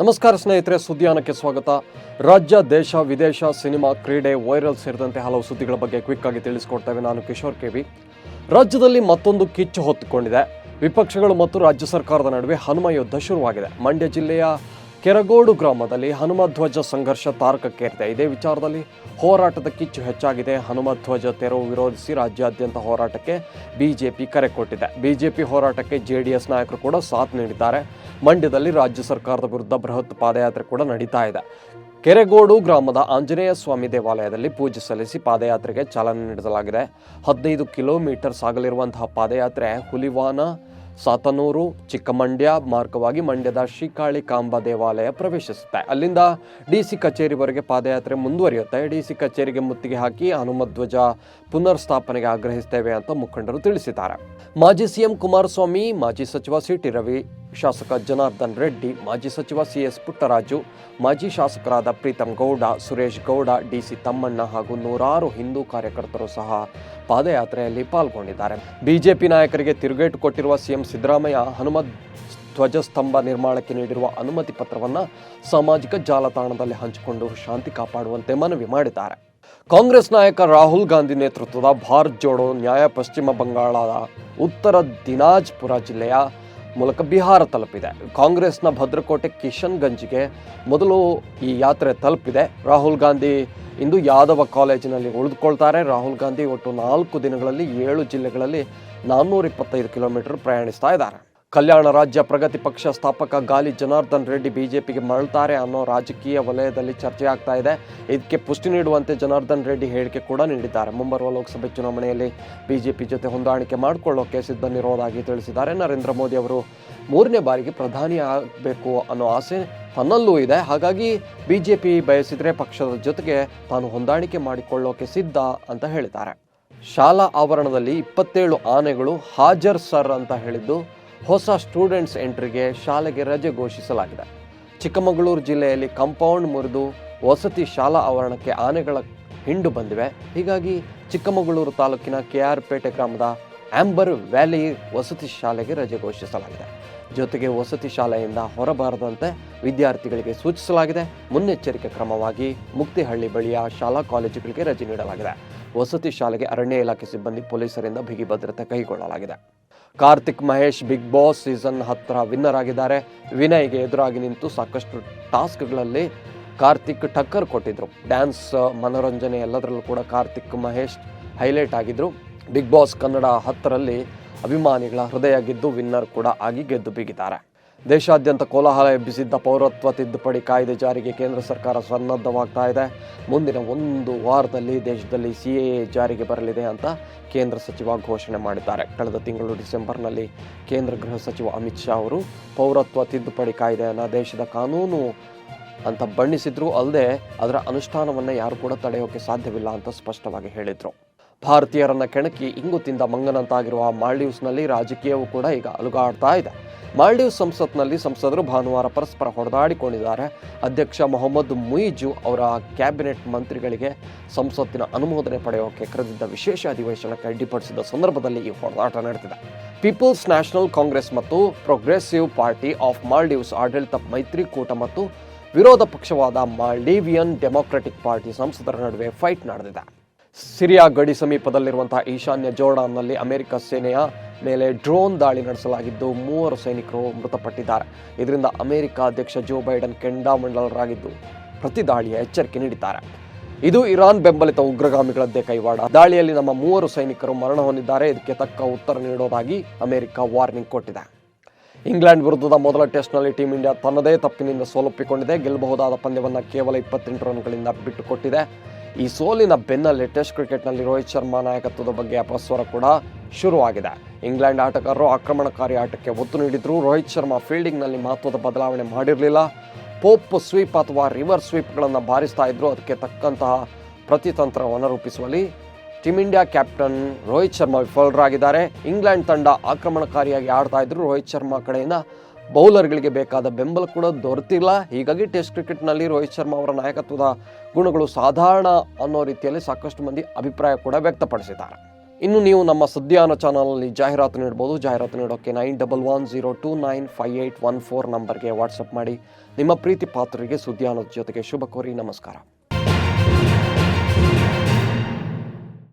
ನಮಸ್ಕಾರ ಸ್ನೇಹಿತರೆ, ಸುದ್ದಿಯಾನಕ್ಕೆ ಸ್ವಾಗತ. ರಾಜ್ಯ, ದೇಶ, ವಿದೇಶ ಸಿನಿಮಾ, ಕ್ರೀಡೆ, ವೈರಲ್ ಸೇರಿದಂತೆ ಹಲವು ಸುದ್ದಿಗಳ ಬಗ್ಗೆ ಕ್ವಿಕ್ ಆಗಿ ತಿಳಿಸ್ಕೊಡ್ತೇವೆ. ನಾನು ಕಿಶೋರ್ ಕೆವಿ. ರಾಜ್ಯದಲ್ಲಿ ಮತ್ತೊಂದು ಕಿಚ್ಚು ಹೊತ್ತುಕೊಂಡಿದೆ. ವಿಪಕ್ಷಗಳು ಮತ್ತು ರಾಜ್ಯ ಸರ್ಕಾರದ ನಡುವೆ ಹನುಮ ಯುದ್ಧ ಶುರುವಾಗಿದೆ. ಮಂಡ್ಯ ಜಿಲ್ಲೆಯ ಕೆರಗೋಡು ಗ್ರಾಮದಲ್ಲಿ ಹನುಮಧ್ವಜ ಸಂಘರ್ಷ ತಾರಕಕ್ಕೇರಿದೆ. ಇದೇ ವಿಚಾರದಲ್ಲಿ ಹೋರಾಟದ ಕಿಚ್ಚು ಹೆಚ್ಚಾಗಿದೆ. ಹನುಮಧ್ವಜ ತೆರವು ವಿರೋಧಿಸಿ ರಾಜ್ಯಾದ್ಯಂತ ಹೋರಾಟಕ್ಕೆ ಬಿಜೆಪಿ ಕರೆ ಕೊಟ್ಟಿದೆ. ಬಿಜೆಪಿ ಹೋರಾಟಕ್ಕೆ ಜೆಡಿಎಸ್ ನಾಯಕರು ಕೂಡ ಸಾಥ್ ನೀಡಿದ್ದಾರೆ. ಮಂಡ್ಯದಲ್ಲಿ ರಾಜ್ಯ ಸರ್ಕಾರದ ವಿರುದ್ಧ ಬೃಹತ್ ಪಾದಯಾತ್ರೆ ಕೂಡ ನಡೀತಾ ಇದೆ. ಕೆರೆಗೋಡು ಗ್ರಾಮದ ಆಂಜನೇಯ ಸ್ವಾಮಿ ದೇವಾಲಯದಲ್ಲಿ ಪೂಜೆ ಸಲ್ಲಿಸಿ ಪಾದಯಾತ್ರೆಗೆ ಚಾಲನೆ ನೀಡಲಾಗಿದೆ. ಹದಿನೈದು ಕಿಲೋಮೀಟರ್ ಸಾಗಲಿರುವಂತಹ ಪಾದಯಾತ್ರೆ ಹುಲಿವಾನ ಸಾತನೂರು, ಚಿಕ್ಕಮಂಡ್ಯ ಮಾರ್ಗವಾಗಿ ಮಂಡ್ಯದ ಶ್ರೀಕಾಳಿ ಕಾಂಬ ದೇವಾಲಯ ಪ್ರವೇಶಿಸುತ್ತೆ. ಅಲ್ಲಿಂದ ಡಿ ಸಿ ಕಚೇರಿವರೆಗೆ ಪಾದಯಾತ್ರೆ ಮುಂದುವರಿಯುತ್ತೆ. ಡಿ ಸಿ ಕಚೇರಿಗೆ ಮುತ್ತಿಗೆ ಹಾಕಿ ಹನುಮಧ್ವಜ ಪುನರ್ ಸ್ಥಾಪನೆಗೆ ಆಗ್ರಹಿಸ್ತೇವೆ ಅಂತ ಮುಖಂಡರು ತಿಳಿಸಿದ್ದಾರೆ. ಮಾಜಿ ಸಿಎಂ ಕುಮಾರಸ್ವಾಮಿ, ಮಾಜಿ ಸಚಿವ ಸಿಟಿ ರವಿ ಶಾಸಕ ಜನಾರ್ದನ್ ರೆಡ್ಡಿ, ಮಾಜಿ ಸಚಿವ ಸಿಎಸ್ ಪುಟ್ಟರಾಜು, ಮಾಜಿ ಶಾಸಕರಾದ ಪ್ರೀತಂ ಗೌಡ, ಸುರೇಶ್ ಗೌಡ ಡಿಸಿ ತಮ್ಮಣ್ಣ ಹಾಗೂ ನೂರಾರು ಹಿಂದೂ ಕಾರ್ಯಕರ್ತರು ಸಹ ಪಾದಯಾತ್ರೆಯಲ್ಲಿ ಪಾಲ್ಗೊಂಡಿದ್ದಾರೆ. ಬಿಜೆಪಿ ನಾಯಕರಿಗೆ ತಿರುಗೇಟು ಕೊಟ್ಟಿರುವ ಸಿಎಂ ಸಿದ್ದರಾಮಯ್ಯ ಹನುಮತ್ ಧ್ವಜಸ್ತಂಭ ನಿರ್ಮಾಣಕ್ಕೆ ನೀಡಿರುವ ಅನುಮತಿ ಪತ್ರವನ್ನು ಸಾಮಾಜಿಕ ಜಾಲತಾಣದಲ್ಲಿ ಹಂಚಿಕೊಂಡು ಶಾಂತಿ ಕಾಪಾಡುವಂತೆ ಮನವಿ ಮಾಡಿದ್ದಾರೆ. ಕಾಂಗ್ರೆಸ್ ನಾಯಕ ರಾಹುಲ್ ಗಾಂಧಿ ನೇತೃತ್ವದ ಭಾರತ್ ಜೋಡೋ ನ್ಯಾಯ ಪಶ್ಚಿಮ ಬಂಗಾಳದ ಉತ್ತರ ದಿನಾಜ್ಪುರ ಜಿಲ್ಲೆಯ ಮೂಲಕ ಬಿಹಾರ ತಲುಪಿದೆ. ಕಾಂಗ್ರೆಸ್ನ ಭದ್ರಕೋಟೆ ಕಿಶನ್ಗಂಜ್ಗೆ ಮೊದಲು ಈ ಯಾತ್ರೆ ತಲುಪಿದೆ. ರಾಹುಲ್ ಗಾಂಧಿ ಇಂದು ಯಾದವ ಕಾಲೇಜಿನಲ್ಲಿ ಉಳಿದುಕೊಳ್ತಾರೆ. ರಾಹುಲ್ ಗಾಂಧಿ ಒಟ್ಟು ನಾಲ್ಕು ದಿನಗಳಲ್ಲಿ ಏಳು ಜಿಲ್ಲೆಗಳಲ್ಲಿ ನಾನ್ನೂರ ಇಪ್ಪತ್ತೈದು ಕಿಲೋಮೀಟರ್ ಪ್ರಯಾಣಿಸ್ತಾ ಇದ್ದಾರೆ. ಕಲ್ಯಾಣ ರಾಜ್ಯ ಪ್ರಗತಿ ಪಕ್ಷ ಸ್ಥಾಪಕ ಗಾಲಿ ಜನಾರ್ದನ್ ರೆಡ್ಡಿ ಬಿಜೆಪಿಗೆ ಮರಳ್ತಾರೆ ಅನ್ನೋ ರಾಜಕೀಯ ವಲಯದಲ್ಲಿ ಚರ್ಚೆ ಆಗ್ತಾ ಇದೆ. ಇದಕ್ಕೆ ಪುಷ್ಟಿ ನೀಡುವಂತೆ ಜನಾರ್ದನ್ ರೆಡ್ಡಿ ಹೇಳಿಕೆ ಕೂಡ ನೀಡಿದ್ದಾರೆ. ಮುಂಬರುವ ಲೋಕಸಭೆ ಚುನಾವಣೆಯಲ್ಲಿ ಬಿಜೆಪಿ ಜೊತೆ ಹೊಂದಾಣಿಕೆ ಮಾಡಿಕೊಳ್ಳೋಕೆ ಸಿದ್ಧನಿರೋದಾಗಿ ತಿಳಿಸಿದ್ದಾರೆ. ನರೇಂದ್ರ ಮೋದಿ ಅವರು ಮೂರನೇ ಬಾರಿಗೆ ಪ್ರಧಾನಿ ಆಗಬೇಕು ಅನ್ನೋ ಆಸೆ ತನ್ನಲ್ಲೂ ಇದೆ. ಹಾಗಾಗಿ ಬಿಜೆಪಿ ಬಯಸಿದರೆ ಪಕ್ಷದ ಜೊತೆಗೆ ತಾನು ಹೊಂದಾಣಿಕೆ ಮಾಡಿಕೊಳ್ಳೋಕೆ ಸಿದ್ಧ ಅಂತ ಹೇಳಿದ್ದಾರೆ. ಶಾಲಾ ಆವರಣದಲ್ಲಿ ಇಪ್ಪತ್ತೇಳು ಆನೆಗಳು ಹಾಜರ್ ಸರ್ ಅಂತ ಹೇಳಿದ್ದು ಹೊಸ ಸ್ಟೂಡೆಂಟ್ಸ್ ಎಂಟ್ರಿಗೆ ಶಾಲೆಗೆ ರಜೆ ಘೋಷಿಸಲಾಗಿದೆ. ಚಿಕ್ಕಮಗಳೂರು ಜಿಲ್ಲೆಯಲ್ಲಿ ಕಾಂಪೌಂಡ್ ಮುರಿದು ವಸತಿ ಶಾಲಾ ಆವರಣಕ್ಕೆ ಆನೆಗಳ ಹಿಂಡು ಬಂದಿವೆ. ಹೀಗಾಗಿ ಚಿಕ್ಕಮಗಳೂರು ತಾಲೂಕಿನ ಕೆ ಆರ್ ಪೇಟೆ ಗ್ರಾಮದ ಆಂಬರ್ ವ್ಯಾಲಿ ವಸತಿ ಶಾಲೆಗೆ ರಜೆ ಘೋಷಿಸಲಾಗಿದೆ. ಜೊತೆಗೆ ವಸತಿ ಶಾಲೆಯಿಂದ ಹೊರಬಾರದಂತೆ ವಿದ್ಯಾರ್ಥಿಗಳಿಗೆ ಸೂಚಿಸಲಾಗಿದೆ. ಮುನ್ನೆಚ್ಚರಿಕೆ ಕ್ರಮವಾಗಿ ಮುಕ್ತಿಹಳ್ಳಿ ಬಳಿಯ ಶಾಲಾ ಕಾಲೇಜುಗಳಿಗೆ ರಜೆ ನೀಡಲಾಗಿದೆ. ವಸತಿ ಶಾಲೆಗೆ ಅರಣ್ಯ ಇಲಾಖೆ ಸಿಬ್ಬಂದಿ ಪೊಲೀಸರಿಂದ ಬಿಗಿ ಭದ್ರತೆ ಕೈಗೊಳ್ಳಲಾಗಿದೆ. Karthik Mahesh Big Boss season ಹತ್ತರ ವಿನ್ನರ್ ಆಗಿದ್ದಾರೆ. ವಿನಯ್ಗೆ ಎದುರಾಗಿ ನಿಂತು ಸಾಕಷ್ಟು ಟಾಸ್ಕ್ಗಳಲ್ಲಿ ಕಾರ್ತಿಕ್ ಟಕ್ಕರ್ ಕೊಟ್ಟಿದ್ರು. ಡ್ಯಾನ್ಸ್, ಮನೋರಂಜನೆ ಎಲ್ಲದರಲ್ಲೂ ಕೂಡ ಕಾರ್ತಿಕ್ ಮಹೇಶ್ ಹೈಲೈಟ್ ಆಗಿದ್ರು. ಬಿಗ್ ಬಾಸ್ ಕನ್ನಡ ಹತ್ತರಲ್ಲಿ ಅಭಿಮಾನಿಗಳ ಹೃದಯ ಗೆದ್ದು ವಿನ್ನರ್ ಕೂಡ ಆಗಿ ಗೆದ್ದು ಬೀಗಿದ್ದಾರೆ. ದೇಶಾದ್ಯಂತ ಕೋಲಾಹಲ ಎಬ್ಬಿಸಿದ್ದ ಪೌರತ್ವ ತಿದ್ದುಪಡಿ ಕಾಯ್ದೆ ಜಾರಿಗೆ ಕೇಂದ್ರ ಸರ್ಕಾರ ಸನ್ನದ್ಧವಾಗ್ತಾ ಇದೆ. ಮುಂದಿನ ಒಂದು ವಾರದಲ್ಲಿ ದೇಶದಲ್ಲಿ ಸಿ ಎ ಜಾರಿಗೆ ಬರಲಿದೆ ಅಂತ ಕೇಂದ್ರ ಸಚಿವ ಘೋಷಣೆ ಮಾಡಿದ್ದಾರೆ. ಕಳೆದ ತಿಂಗಳು ಡಿಸೆಂಬರ್ನಲ್ಲಿ ಕೇಂದ್ರ ಗೃಹ ಸಚಿವ ಅಮಿತ್ ಶಾ ಅವರು ಪೌರತ್ವ ತಿದ್ದುಪಡಿ ಕಾಯ್ದೆಯನ್ನು ದೇಶದ ಕಾನೂನು ಅಂತ ಬಣ್ಣಿಸಿದ್ರು. ಅಲ್ಲದೆ ಅದರ ಅನುಷ್ಠಾನವನ್ನು ಯಾರು ಕೂಡ ತಡೆಯೋಕೆ ಸಾಧ್ಯವಿಲ್ಲ ಅಂತ ಸ್ಪಷ್ಟವಾಗಿ ಹೇಳಿದರು. ಭಾರತೀಯರನ್ನ ಕೆಣಕಿ ಇಂಗು ತಿಂದ ಮಂಗನಂತಾಗಿರುವ ಮಾಲ್ಡೀವ್ಸ್ನಲ್ಲಿ ರಾಜಕೀಯವೂ ಕೂಡ ಈಗ ಅಲುಗಾಡ್ತಾ ಇದೆ. ಮಾಲ್ಡೀವ್ಸ್ ಸಂಸತ್ನಲ್ಲಿ ಸಂಸದರು ಭಾನುವಾರ ಪರಸ್ಪರ ಹೊಡೆದಾಡಿಕೊಂಡಿದ್ದಾರೆ. ಅಧ್ಯಕ್ಷ ಮೊಹಮ್ಮದ್ ಮುಯಿಜು ಅವರ ಕ್ಯಾಬಿನೆಟ್ ಮಂತ್ರಿಗಳಿಗೆ ಸಂಸತ್ತಿನ ಅನುಮೋದನೆ ಪಡೆಯೋಕೆ ಕರೆದಿದ್ದ ವಿಶೇಷ ಅಧಿವೇಶನಕ್ಕೆ ಅಡ್ಡಿಪಡಿಸಿದ ಸಂದರ್ಭದಲ್ಲಿ ಈ ಹೊಡೆದಾಟ ನಡೆದಿದೆ. ಪೀಪಲ್ಸ್ ನ್ಯಾಷನಲ್ ಕಾಂಗ್ರೆಸ್ ಮತ್ತು ಪ್ರೋಗ್ರೆಸಿವ್ ಪಾರ್ಟಿ ಆಫ್ ಮಾಲ್ಡೀವ್ಸ್ ಆಡಳಿತ ಮೈತ್ರಿಕೂಟ ಮತ್ತು ವಿರೋಧ ಪಕ್ಷವಾದ ಮಾಲ್ಡೀವಿಯನ್ ಡೆಮೊಕ್ರೆಟಿಕ್ ಪಾರ್ಟಿ ಸಂಸದರ ನಡುವೆ ಫೈಟ್ ನಡೆದಿದೆ. ಸಿರಿಯಾ ಗಡಿ ಸಮೀಪದಲ್ಲಿರುವಂತಹ ಈಶಾನ್ಯ ಜೋರ್ಡಾನ್ನಲ್ಲಿ ಅಮೆರಿಕ ಸೇನೆಯ ಮೇಲೆ ಡ್ರೋನ್ ದಾಳಿ ನಡೆಸಲಾಗಿದ್ದು ಮೂವರು ಸೈನಿಕರು ಮೃತಪಟ್ಟಿದ್ದಾರೆ. ಇದರಿಂದ ಅಮೆರಿಕ ಅಧ್ಯಕ್ಷ ಜೋ ಬೈಡನ್ ಕೆಂಡಾಮಂಡಲರಾಗಿದ್ದು ಪ್ರತಿ ದಾಳಿಯ ಎಚ್ಚರಿಕೆ ನೀಡಿದ್ದಾರೆ. ಇದು ಇರಾನ್ ಬೆಂಬಲಿತ ಉಗ್ರಗಾಮಿಗಳದ್ದೇ ಕೈವಾಡ. ದಾಳಿಯಲ್ಲಿ ನಮ್ಮ ಮೂವರು ಸೈನಿಕರು ಮರಣ ಹೊಂದಿದ್ದಾರೆ. ಇದಕ್ಕೆ ತಕ್ಕ ಉತ್ತರ ನೀಡೋದಾಗಿ ಅಮೆರಿಕ ವಾರ್ನಿಂಗ್ ಕೊಟ್ಟಿದೆ. ಇಂಗ್ಲೆಂಡ್ ವಿರುದ್ಧದ ಮೊದಲ ಟೆಸ್ಟ್ನಲ್ಲಿ ಟೀಂ ಇಂಡಿಯಾ ತನ್ನದೇ ತಪ್ಪಿನಿಂದ ಸೋಲೊಪ್ಪಿಕೊಂಡಿದೆ. ಗೆಲ್ಲಬಹುದಾದ ಪಂದ್ಯವನ್ನು ಕೇವಲ ಇಪ್ಪತ್ತೆಂಟು ರನ್ಗಳಿಂದ ಬಿಟ್ಟುಕೊಟ್ಟಿದೆ. ಈ ಸೋಲಿನ ಬೆನ್ನಲ್ಲೇ ಟೆಸ್ಟ್ ಕ್ರಿಕೆಟ್ನಲ್ಲಿ ರೋಹಿತ್ ಶರ್ಮಾ ನಾಯಕತ್ವದ ಬಗ್ಗೆ ಅಪಸ್ವರ ಕೂಡ ಶುರುವಾಗಿದೆ. ಇಂಗ್ಲೆಂಡ್ ಆಟಗಾರರು ಆಕ್ರಮಣಕಾರಿ ಆಟಕ್ಕೆ ಒತ್ತು ನೀಡಿದ್ರು ರೋಹಿತ್ ಶರ್ಮಾ ಫೀಲ್ಡಿಂಗ್ನಲ್ಲಿ ಮಹತ್ವದ ಬದಲಾವಣೆ ಮಾಡಿರಲಿಲ್ಲ. ಪೋಪ್ ಸ್ವೀಪ್ ಅಥವಾ ರಿವರ್ಸ್ ಸ್ವೀಪ್ಗಳನ್ನು ಬಾರಿಸ್ತಾ ಇದ್ರು, ಅದಕ್ಕೆ ತಕ್ಕಂತಹ ಪ್ರತಿತಂತ್ರವನ್ನು ರೂಪಿಸುವಲ್ಲಿ team India captain Rohit Sharma ವಿಫಲರಾಗಿದ್ದಾರೆ. ಇಂಗ್ಲೆಂಡ್ ತಂಡ ಆಕ್ರಮಣಕಾರಿಯಾಗಿ ಆಡ್ತಾ ಇದ್ರು ರೋಹಿತ್ ಶರ್ಮಾ ಕಡೆಯಿಂದ ಬೌಲರ್ಗಳಿಗೆ ಬೇಕಾದ ಬೆಂಬಲ ಕೂಡ ದೊರೆತಿಲ್ಲ. ಹೀಗಾಗಿ ಟೆಸ್ಟ್ ಕ್ರಿಕೆಟ್ನಲ್ಲಿ ರೋಹಿತ್ ಶರ್ಮಾ ಅವರ ನಾಯಕತ್ವದ ಗುಣಗಳು ಸಾಧಾರಣ ಅನ್ನೋ ರೀತಿಯಲ್ಲಿ ಸಾಕಷ್ಟು ಮಂದಿ ಅಭಿಪ್ರಾಯ ಕೂಡ ವ್ಯಕ್ತಪಡಿಸಿದ್ದಾರೆ. ಇನ್ನು ನೀವು ನಮ್ಮ ಸುದ್ದಿಯಾನ ಚಾನಲ್ನಲ್ಲಿ ಜಾಹೀರಾತು ನೀಡ್ಬೋದು. ಜಾಹೀರಾತು ನೀಡೋಕ್ಕೆ nine double one zero two nine five eight one four ನಂಬರ್ಗೆ ವಾಟ್ಸಪ್ ಮಾಡಿ. ನಿಮ್ಮ ಪ್ರೀತಿ ಪಾತ್ರರಿಗೆ ಸುದ್ದಿಯಾನದ ಜೊತೆಗೆ ಶುಭ ಕೋರಿ ನಮಸ್ಕಾರ.